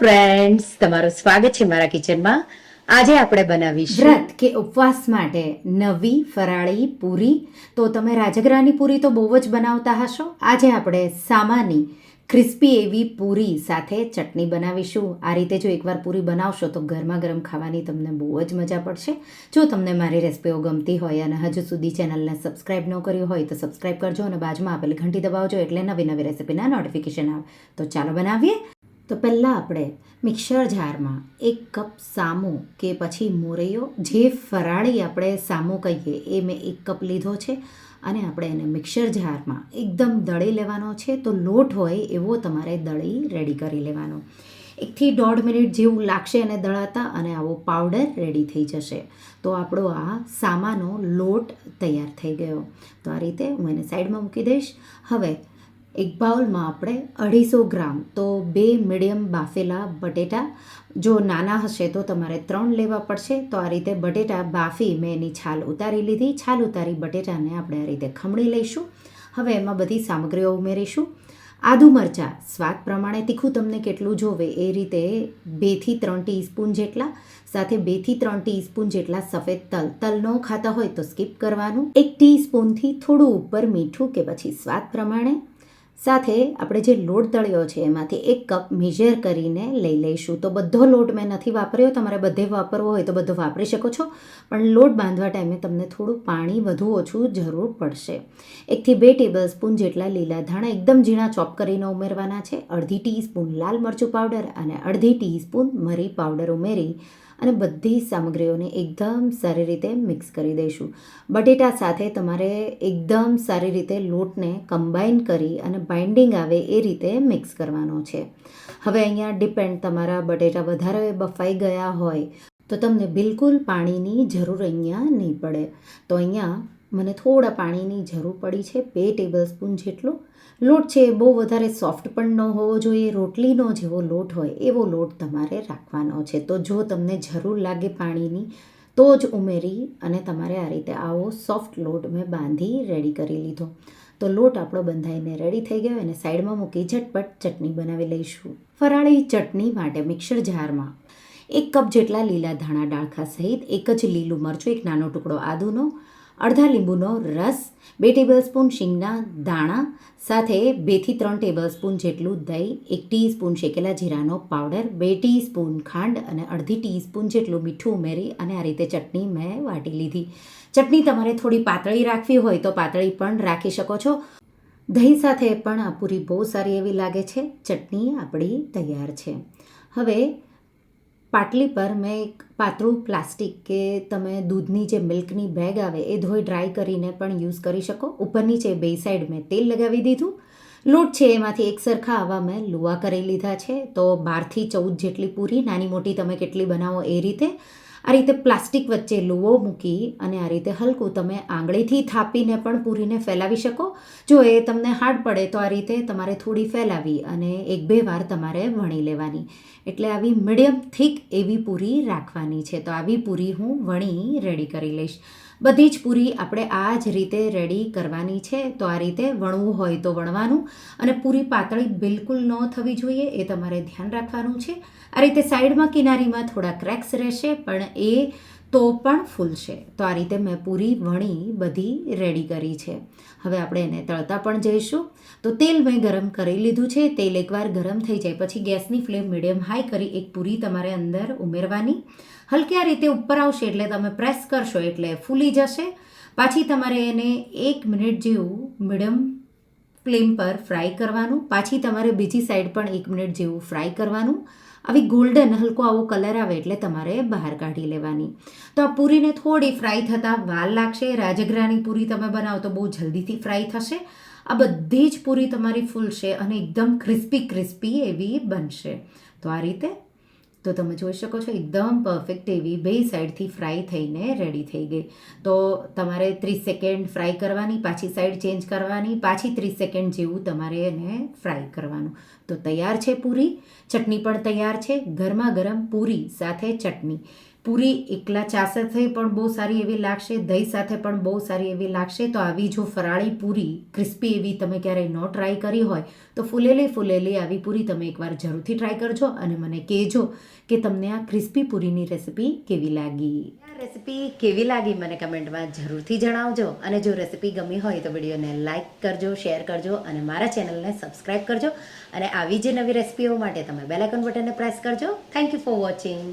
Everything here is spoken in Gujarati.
ફ્રેન્ડ્સ તમારું સ્વાગત છે મારા કિચનમાં. આજે આપણે બનાવીશું વ્રત કે ઉપવાસ માટે નવી ફરાળી પૂરી. તો તમે રાજગરાની પૂરી તો બહુ જ બનાવતા હશો. આજે આપણે સામાની ક્રિસ્પી એવી પૂરી સાથે ચટણી બનાવીશું. આ રીતે જો એકવાર પૂરી બનાવશો તો ગરમા ગરમ ખાવાની તમને બહુ જ મજા પડશે. જો તમને મારી રેસિપીઓ ગમતી હોય અને હજુ સુધી ચેનલને સબસ્ક્રાઇબ ન કર્યું હોય તો સબસ્ક્રાઇબ કરજો અને બાજુમાં આપેલી ઘંટી દબાવજો એટલે નવી નવી રેસિપીના નોટિફિકેશન આવે. તો ચાલો બનાવીએ. તો પહેલાં આપણે મિક્સર જારમાં એક કપ સામો કે પછી મોરૈયો, જે ફરાળી આપણે સામો કહીએ, એ મેં એક કપ લીધો છે અને આપણે એને મિક્સર જારમાં એકદમ દળી લેવાનો છે. તો લોટ હોય એવો તમારે દળી રેડી કરી લેવાનો. એકથી દોઢ મિનિટ જેવું લાગશે એને દળાતા અને આવો પાવડર રેડી થઈ જશે. તો આપણો આ સામાનો લોટ તૈયાર થઈ ગયો. તો આ રીતે હું એને સાઈડમાં મૂકી દઈશ. હવે એક બાઉલમાં આપણે અઢીસો ગ્રામ તો બે મીડિયમ બાફેલા બટેટા. જો નાના હશે તો તમારે ત્રણ લેવા પડશે. તો આ રીતે બટેટા બાફી મેં એની છાલ ઉતારી લીધી. છાલ ઉતારી બટેટાને આપણે આ રીતે ખમણી લઈશું. હવે એમાં બધી સામગ્રીઓ ઉમેરીશું. આદુ મરચાં, સ્વાદ પ્રમાણે તીખું તમને કેટલું જોવે એ રીતે બેથી ત્રણ ટીસ્પૂન જેટલા, સાથે બેથી ત્રણ ટીસ્પૂન જેટલા સફેદ તલ. તલ ન ખાતા હોય તો સ્કીપ કરવાનું. એક ટીસ્પૂનથી થોડું ઉપર મીઠું કે પછી સ્વાદ પ્રમાણે. સાથે આપણે જે લોટ દળ્યો છે એમાંથી એક કપ મેજર કરીને લઈ લઈશું. તો બધો લોટ મેં નથી વાપર્યો, તમારે બધે વાપરવો હોય તો બધો વાપરી શકો છો. પણ લોટ બાંધવા ટાઈમે તમને થોડું પાણી વધુ ઓછું જરૂર પડશે. એકથી બે ટેબલ સ્પૂન જેટલા લીલા ધાણા એકદમ ઝીણા ચોપ કરીને ઉમેરવાના છે. અડધી ટીસ્પૂન લાલ મરચું પાવડર અને અડધી ટીસ્પૂન મરી પાવડર ઉમેરી અને બધી સામગ્રીઓને એકદમ સારી રીતે મિક્સ કરી દઈશું. બટેટા સાથે તમારે એકદમ સારી રીતે લોટને કમ્બાઈન કરી અને બાઇન્ડિંગ આવે એ રીતે મિક્સ કરવાનો છે. હવે અહીંયા ડિપેન્ડ તમારા બટેટા વધારે બફાઈ ગયા હોય તો તમને બિલકુલ પાણીની જરૂર અહીંયા નહીં પડે. તો અહીંયા મને થોડા પાણીની જરૂર પડી છે, બે ટેબલ સ્પૂન જેટલો. લોટ છે બહુ વધારે સોફ્ટ પણ ન હોવો જોઈએ, રોટલીનો જેવો લોટ હોય એવો લોટ તમારે રાખવાનો છે. તો જો તમને જરૂર લાગે પાણીની, તો જ ઉમેરી અને તમારે આ રીતે આવો સોફ્ટ લોટ મેં બાંધી રેડી કરી લીધો. તો લોટ આપણો બંધાઈને રેડી થઈ ગયો અને સાઈડમાં મૂકી ઝટપટ ચટણી બનાવી લઈશું. ફરાળી ચટણી માટે મિક્સર જારમાં એક કપ જેટલા લીલા ધાણા ડાળખા સહિત એક જ લીલું મરચું, એક નાનો ટુકડો આદુનો અડધા લીંબુનો રસ, બે ટેબલસ્પૂન શીંગના દાણા, સાથે બેથી ત્રણ ટેબલસ્પૂન જેટલું દહીં, એક ટીસ્પૂન શેકેલા જીરાનો પાવડર બે ટીસ્પૂન ખાંડ અને અડધી ટીસ્પૂન જેટલું મીઠું ઉમેરી અને આ રીતે ચટણી મેં વાટી લીધી. ચટણી તમારે થોડી પાતળી રાખવી હોય તો પાતળી પણ રાખી શકો છો. દહીં સાથે પણ આ પૂરી બહુ સારી એવી લાગે છે. ચટણી આપણી તૈયાર છે. હવે પાટલી પર મેં એક પાતળું પ્લાસ્ટિક કે તમે દૂધની જે મિલ્કની બેગ આવે એ ધોઈ ડ્રાય કરીને પણ યુઝ કરી શકો. ઉપર નીચે બે સાઈડ મેં તેલ લગાવી દીધું. લોટ છે એમાંથી એક સરખા આવા મેં લુવા કરી લીધા છે. તો બારથી ચૌદ જેટલી પૂરી, નાની મોટી તમે કેટલી બનાવો એ રીતે. આ રીતે પ્લાસ્ટિક વચ્ચે લુવો મૂકી અને આ રીતે હલકું તમે આંગળીથી થાપીને પણ પૂરીને ફેલાવી શકો. જો એ તમને હાર્ડ પડે તો આ રીતે તમારે થોડી ફેલાવી અને એક બે વાર તમારે વણી લેવાની. એટલે આવી મીડિયમ, થીક એવી પૂરી રાખવાની છે. તો આવી પૂરી હું વણી, રેડી કરી લઈશ. બધી જ પૂરી આપણે આ જ રીતે રેડી કરવાની છે. તો આ રીતે વણવું હોય તો વણવાનું અને પૂરી પાતળી બિલકુલ ન થવી જોઈએ એ તમારે ધ્યાન રાખવાનું છે. આ રીતે સાઈડમાં કિનારીમાં થોડા ક્રેક્સ રહેશે પણ એ તો પણ ફૂલશે. તો આ રીતે મેં પૂરી વણી બધી રેડી કરી છે. હવે આપણે એને તળતા પણ જઈશું. તો તેલ મેં ગરમ કરી લીધું છે. તેલ એકવાર ગરમ થઈ જાય પછી ગેસની ફ્લેમ મીડિયમ હાઈ કરી એક પૂરી તમારે અંદર ઉમેરવાની. હલકી આ રીતે ઉપર આવશે એટલે તમે પ્રેસ કરશો એટલે ફૂલી જશે. પાછી તમારે એને એક મિનિટ જેવું મીડિયમ ફ્લેમ પર ફ્રાય કરવાનું. પાછી તમારે બીજી સાઈડ પણ એક મિનિટ જેવું ફ્રાય કરવાનું. આવી ગોલ્ડન હલકો આવો કલર આવે એટલે તમારે બહાર કાઢી લેવાની. તો આ પૂરીને થોડી ફ્રાય થતાં વાર લાગશે. રાજગરાની પૂરી તમે બનાવો તો બહુ જલ્દીથી ફ્રાય થશે. આ બધી જ પૂરી તમારી ફૂલશે અને એકદમ ક્રિસ્પી ક્રિસ્પી એવી બનશે. તો આ રીતે તો તમે જોઈ શકો છો, એકદમ પરફેક્ટ એવી બે સાઈડથી ફ્રાય થઈને રેડી થઈ ગઈ. તો તમારે ત્રીસ સેકન્ડ ફ્રાય કરવાની, પાછી સાઈડ ચેન્જ કરવાની, પાછી ત્રીસ સેકન્ડ જેવું તમારે એને ફ્રાય કરવાનું. તો તૈયાર છે પૂરી, ચટણી પણ તૈયાર છે, ગરમા ગરમ પૂરી સાથે ચટણી. પૂરી એકલા ચા સાથે પણ બહુ સારી એવી લાગશે, દહીં સાથે પણ બહુ સારી એવી લાગશે. તો આવી જો ફરાળી પૂરી, ક્રિસ્પી એવી તમે ક્યારેય ન ટ્રાય કરી હોય, તો ફૂલેલી ફૂલેલી આવી પૂરી તમે એકવાર જરૂરથી ટ્રાય કરજો અને મને કહેજો કે તમને આ ક્રિસ્પી પૂરીની રેસિપી કેવી લાગી. આ રેસિપી કેવી લાગી મને કમેન્ટમાં જરૂરથી જણાવજો. અને જો રેસિપી ગમી હોય તો વિડીયોને લાઇક કરજો, શેર કરજો અને મારા ચેનલને સબસ્ક્રાઇબ કરજો. અને આવી જે નવી રેસિપીઓ માટે તમે બેલાઇકન બટનને પ્રેસ કરજો. Thank you for watching